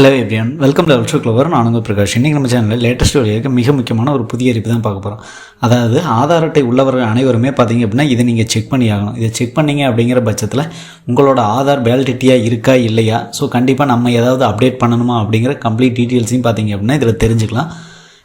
Hello everyone welcome to Ultra Clover நான் உங்கள் பிரகாஷ். இன்றைக்கி நம்ம சேனலில் லேட்டஸ்ட் வழியாக மிக முக்கியமான ஒரு புதிய அறிவு தான் பார்க்க போகிறோம் அதாவது ஆதார் அட்டை உள்ளவர்கள் அனைவருமே பார்த்தீங்க அப்படின்னா இதை நீங்கள் செக் பண்ணி ஆகணும். இதை செக் பண்ணீங்க அப்படிங்கிற பட்சத்தில் உங்களோட ஆதார் வேலிடிட்டியாக இருக்கா இல்லையா? ஸோ கண்டிப்பாக நம்ம ஏதாவது அப்டேட் பண்ணணுமா அப்படிங்கிற கம்ப்ளீட் டீட்டெயில்ஸையும் பார்த்தீங்க அப்படின்னா இதில் தெரிஞ்சுக்கலாம்.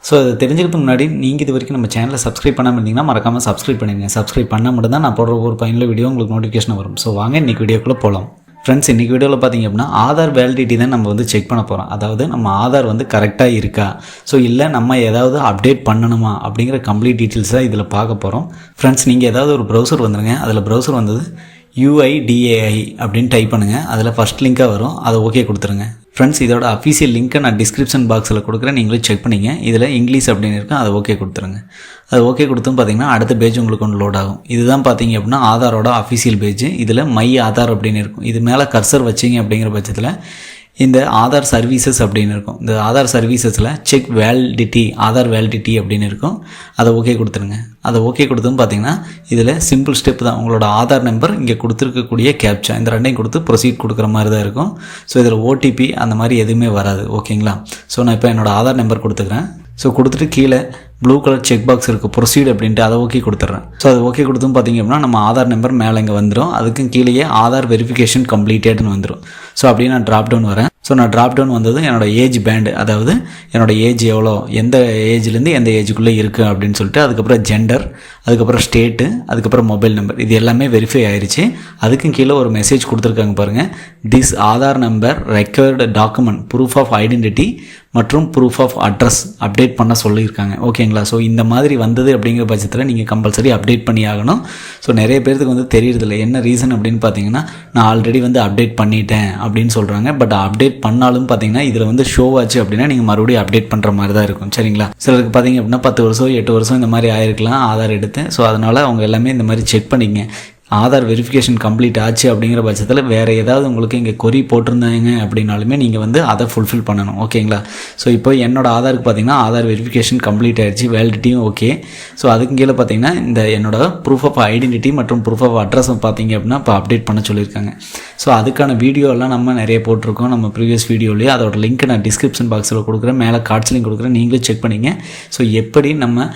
ஸோ அதை தெரிஞ்சுக்கிறதுக்கு முன்னாடி நீங்கள் இது வரைக்கும் நம்ம சேனலை சப்ஸ்கிரைப் பண்ணாமல் இருந்தீங்கன்னா மறக்காமல் சப்ஸ்கிரைப் பண்ணுங்க சப்ஸ்கிரைப் பண்ண மட்டும் தான் நான் போடுற ஒரு பயனுள்ள வீடியோ உங்களுக்கு நோட்டிஃபிகேஷன் வரும். ஸோ வாங்க இன்றைக்கி வீடியோக்குள்ளே போகலாம் ஃப்ரெண்ட்ஸ் இன்றைக்கி வீடியோவில் பார்த்தீங்க அப்படின்னா ஆதார் வேலிடிட்டி தான் நம்ம வந்து செக் பண்ண போகிறோம் அதாவது நம்ம ஆதார் வந்து கரெக்டாக இருக்கா? ஸோ இல்லை நம்ம ஏதாவது அப்டேட் பண்ணணுமா? அப்படிங்கிற கம்ப்ளீட் டீட்டெயில்ஸ் தான் இதில் பார்க்க போகிறோம் ஃப்ரெண்ட்ஸ் நீங்கள் ஏதாவது ஒரு ப்ரௌசர் வந்துருங்க. அதில் ப்ரௌசர் வந்தது யூஐடிஏஐ அப்படின்னு டைப் பண்ணுங்கள் அதில் ஃபஸ்ட் லிங்காக வரும். அதை ஓகே கொடுத்துருங்க. ஃப்ரெண்ட்ஸ் இதோட அஃபீஷியல் லிங்க்கை நான் டிஸ்கிரிப்ஷன் பாக்ஸில் கொடுக்குறேன். நீங்களும் செக் பண்ணிங்க. இதில் இங்கிலீஷ் அப்படின்னு இருக்கும் அதை ஓகே கொடுத்துருங்க. அது ஓகே கொடுத்தும் பார்த்தீங்கன்னா அடுத்த பேஜ் உங்களுக்கு ஒன்று லோட் ஆகும். இதுதான் பார்த்தீங்க அப்படின்னா ஆதாரோட அஃபீஷியல் பேஜ் இதில் மை ஆதார் அப்படின்னு இருக்கும். இது மேலே கர்சர் வச்சிங்க அப்படிங்கிற பட்சத்தில் இந்த ஆதார் சர்வீசஸ் அப்படின்னு இருக்கும். இந்த ஆதார் சர்வீசஸில் செக் வேலிடிட்டி ஆதார் வேலிடிட்டி அப்படின்னு இருக்கும். அதை ஓகே கொடுத்துருங்க. அதை ஓகே கொடுத்தும் பார்த்தீங்கன்னா இதில் சிம்பிள் ஸ்டெப் தான். உங்களோட ஆதார் நம்பர் இங்கே கொடுத்துருக்கக்கூடிய கேப்சா இந்த ரெண்டையும் கொடுத்து ப்ரொசீட் கொடுக்குற மாதிரி தான் இருக்கும். ஸோ இதில் ஓடிபி அந்த மாதிரி எதுவுமே வராது. ஓகேங்களா ஸோ நான் இப்போ என்னோடய ஆதார் நம்பர் கொடுத்துக்கிறேன். ஸோ கொடுத்துட்டு கீழே ப்ளூ கலர் செக் பாக்ஸ் இருக்குது ப்ரொசீட் அப்படின்ட்டு அதை ஓகே கொடுத்துட்றேன். ஸோ அது ஓகே கொடுத்தும் பார்த்தீங்க அப்படின்னா நம்ம ஆதார் நம்பர் மேலே இங்கே வந்துடும் அதுக்கும் கீழேயே ஆதார் வெரிஃபிகேஷன் கம்ப்ளீட்டட்னு வந்துடும் ஸோ அப்படியே நான் ட்ராப் டவுன் வரேன். ஸோ நான் ட்ராப் டவுன் வந்தது என்னோடய ஏஜ் பேண்டு அதாவது என்னோட ஏஜ் எவ்வளோ எந்த ஏஜ்லேருந்து எந்த ஏஜுக்குள்ளே இருக்குது அப்படின்னு சொல்லிட்டு அதுக்கப்புறம் ஜெண்டர் அதுக்கப்புறம் ஸ்டேட்டு அதுக்கப்புறம் மொபைல் நம்பர் இது எல்லாமே வெரிஃபை ஆயிடுச்சு அதுக்கும் கீழே ஒரு மெசேஜ் கொடுத்துருக்காங்க பாருங்கள் this Aadhaar number record document proof of identity மற்றும் ப்ரூஃப் ஆஃப் அட்ரஸ் அப்டேட் பண்ண சொல்லியிருக்காங்க. ஓகேங்களா ஸோ இந்த மாதிரி வந்தது அப்படிங்கிற பட்சத்தில் நீங்கள் கம்பல்சரி அப்டேட் பண்ணி ஆகணும் ஸோ நிறைய பேருக்கு வந்து தெரியறதில்ல. என்ன ரீசன் அப்படின்னு பார்த்தீங்கன்னா நான் ஆல்ரெடி வந்து அப்டேட் பண்ணிட்டேன் அப்படின்னு சொல்கிறாங்க பட் அப்டேட் பண்ணாலும் பார்த்தீங்கன்னா இதில் வந்து ஷோ ஆச்சு அப்படின்னா நீங்கள் மறுபடியும் அப்டேட் பண்ணுற மாதிரி தான் இருக்கும். சரிங்களா? சிலருக்கு பார்த்தீங்க அப்படின்னா பத்து வருஷம் எட்டு வருஷம் இந்த மாதிரி ஆயிருக்கலாம் ஆதார் எடுத்து. ஸோ அதனால் அவங்க எல்லாமே இந்த மாதிரி செக் பண்ணிங்க ஆதார் வெரிஃபிகேஷன் கம்ப்ளீட் ஆச்சு அப்படிங்கிற பட்சத்தில் வேறு ஏதாவது உங்களுக்கு இங்கே கொரி போட்டிருந்தாங்க அப்படின்னாலுமே நீங்கள் வந்து அதை ஃபுல்ஃபில் பண்ணணும். ஓகேங்களா ஸோ இப்போ என்னோட ஆதாருக்கு பார்த்தீங்கன்னா ஆதார் வெரிஃபிகேஷன் கம்ப்ளீட் ஆயிடுச்சு வேலிடிட்டியும் ஓகே ஸோ அதுக்கு கீழே பார்த்தீங்கன்னா இந்த என்னோட ப்ரூஃப் ஆஃப் ஐடென்டிட்டி மற்றும் ப்ரூஃப் ஆஃப் அட்ரஸ் பார்த்தீங்க அப்படின்னா இப்போ அப்டேட் பண்ண சொல்லியிருக்காங்க. ஸோ அதுக்கான வீடியோலாம் நம்ம நிறைய போட்டிருக்கோம் நம்ம ப்ரீவியஸ் வீடியோலேயே அதோட லிங்க் நான் டிஸ்கிரிப்ஷன் பாக்ஸில் கொடுக்குறேன் மேலே கார்ட்ஸ் லிங்க் கொடுக்குறேன் நீங்களும் செக் பண்ணிங்க. ஸோ எப்படி நம்ம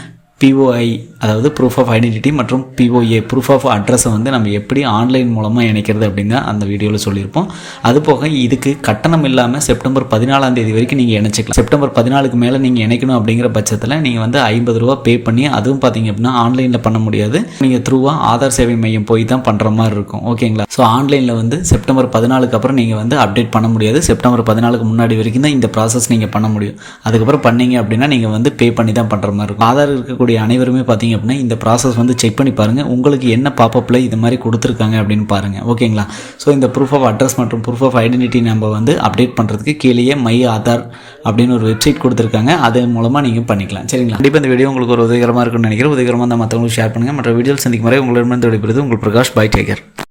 பிஓஐ அதாவது ப்ரூஃப் ஆஃப் ஐடென்டிட்டி மற்றும் பிஓஏ ப்ரூஃப் ஆஃப் அட்ரஸை வந்து நம்ம எப்படி ஆன்லைன் மூலமாக இணைக்கிறது அப்படின்னு அந்த வீடியோவில் சொல்லியிருப்போம். அது போக இதுக்கு கட்டணம் இல்லாமல் செப்டம்பர் பதினாலாம் தேதி வரைக்கும் நீங்கள் இணைச்சிக்கலாம். செப்டம்பர் பதினாலுக்கு மேலே நீங்கள் இணைக்கணும் அப்படிங்கிற பட்சத்தில் நீங்கள் வந்து ஐம்பது ரூபா பே பண்ணி அதுவும் பார்த்தீங்க அப்படின்னா ஆன்லைனில் பண்ண முடியாது. நீங்கள் த்ரூவாக ஆதார் சேவை மையம் போய் தான் பண்ணுற மாதிரி இருக்கும். ஓகேங்களா ஸோ ஆன்லைனில் வந்து செப்டம்பர் பதினாலுக்கு அப்புறம் நீங்கள் வந்து அப்டேட் பண்ண முடியாது. செப்டம்பர் பதினாலுக்கு முன்னாடி வரைக்கும் தான் இந்த ப்ராசஸ் நீங்கள் பண்ண முடியும். அதுக்கப்புறம் பண்ணீங்க அப்படின்னா நீங்கள் வந்து பே பண்ணி தான் பண்ணுற மாதிரி இருக்கும். ஆதார் இருக்கக்கூடிய இருக்கக்கூடிய அனைவருமே பார்த்தீங்க அப்படின்னா இந்த ப்ராசஸ் வந்து செக் பண்ணி பாருங்கள் உங்களுக்கு என்ன பாப்பப்பில் இது மாதிரி கொடுத்துருக்காங்க அப்படின்னு பாருங்கள் ஓகேங்களா ஸோ இந்த ப்ரூஃப் ஆஃப் அட்ரஸ் மற்றும் ப்ரூஃப் ஆஃப் ஐடென்டிட்டி நம்ம வந்து அப்டேட் பண்ணுறதுக்கு கீழேயே மை ஆதார் அப்படின்னு ஒரு வெப்சைட் கொடுத்துருக்காங்க. அதன் மூலமாக நீங்கள் பண்ணிக்கலாம். சரிங்களா? கண்டிப்பாக இந்த வீடியோ உங்களுக்கு ஒரு உதவிகரமாக இருக்குன்னு நினைக்கிறேன். உதவிகரமாக இருந்தால் மற்றவங்களுக்கு ஷேர் பண்ணுங்கள் மற்ற வீடியோஸ் சந்திக்கும் வரை உங்களிடமிருந்து விடைபெறுது உங்கள் பிரகாஷ் பை டேக்கர்